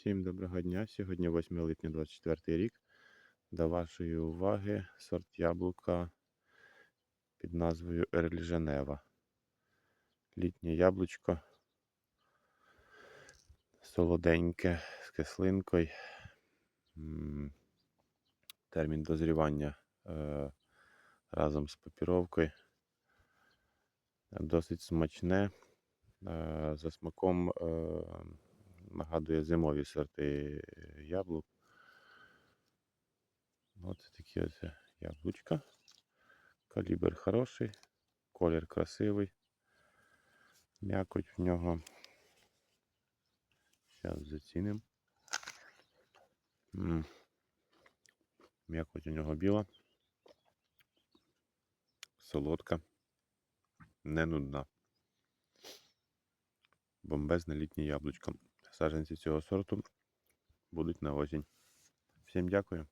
Всім доброго дня. Сьогодні 8 липня 24 рік. До вашої уваги сорт яблука під назвою Ерль Женева. Літнє яблучко. Солоденьке з кислинкою. Термін дозрівання е, разом з папіровкою. Досить смачне. Е, За смаком е, нагадує зимові сорти яблук. Ось такі ось яблучка. Калібр хороший, колір красивий. М'якоть в нього. Зараз зацінимо. М'якоть у нього біла. Солодка. Не нудна. Бомбезне літнє яблучко. Саджанці цього сорту будуть на осінь. Всім дякую.